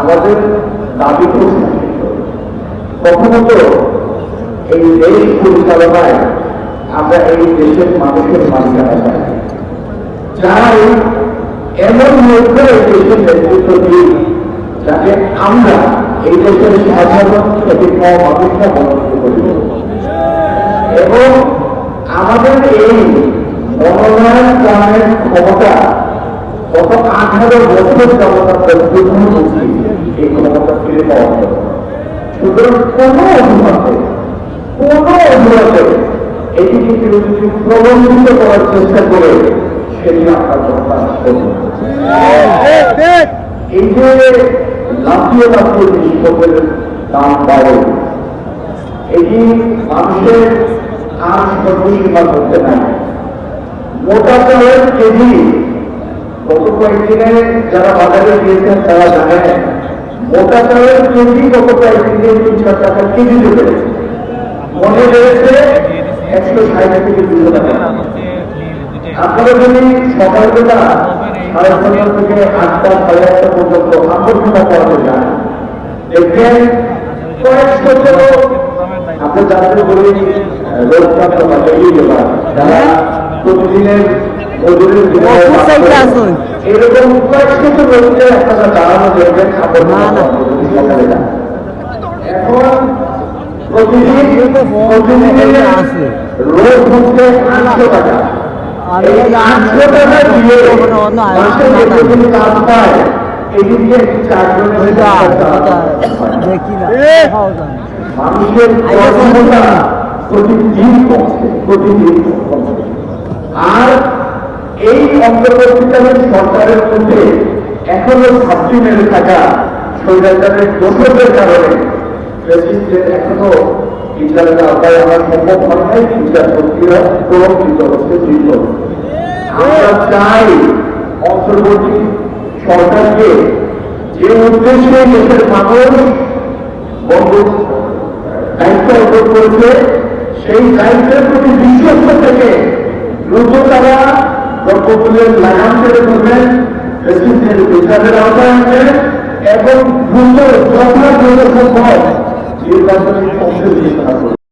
আমাদের দাবি প্রথমত, এই দেশ পরিচালনায় আমরা এই দেশের মানুষের মালিকানা যাই এমন মধ্যে দেশের নেতৃত্ব দিই যাতে আমরা এই দেশের সাধারণ বন্ধ করি। এবং আমাদের এই মনোনয়ন গ্রামের ক্ষমতা গত আঠারো বছর যাবত আমরা এই ক্ষমতা ফিরে পাওয়া যাবে সুতরাং কোনো অজুহাতে কোনো অজুহাতে এটিকে যদি প্রবন্ধিত করার চেষ্টা করে সেটি আপনার প্রত্যাশ করবে এই যে লাফিয়ে লাফিয়ে জিনিসপত্রের দাম বাড়ে, এটি মানুষের করতে যারা বাজারে গিয়েছেন তারা জানেন। কেজি টাকা কেজি আপনারা যদি সকালবেলা সাড়ে ছটা থেকে আটটা, সাড়ে আটটা পর্যন্ত আবর্জনা পড়াতে যান, দেখবেন কয়েকশো আমরা যাদের বলি রোজগার বা ডেলি যারা প্রতিদিনের মজুরির এরকম কয়েকশো লোককে আপনারা দাঁড়ানো দেখবেন যান এখন প্রতিদিন প্রতিদিনের রোজ হচ্ছে আটশো টাকা আটশো টাকা দিয়ে মাসে আইটেম কাজ পায় এদিক দিয়ে হয়ে যায় দেখি না। মানুষের কর্মক্ষমতা প্রতিদিন কমছে প্রতিদিন আর এই অন্তর্বর্তীকালীন সরকারের মধ্যে এখনও ছাত্রী মেরে থাকা স্বৈরাচারের দোষদের কারণে এখনও সরকারকে যে উদ্দেশ্যে দেশের মানুষ বন্ধু দায়িত্ব অর্জন করেছে সেই দায়িত্বের প্রতি বিশ্বস্ত থেকে দ্রুত তারা দ্রব্যমূল্যের লাগাম করে প্রেসিডেন্টের বিচারের আওতায় আনবেন এবং দ্রুত যথা দ্রুত সম্ভব নির্বাচনী করবেন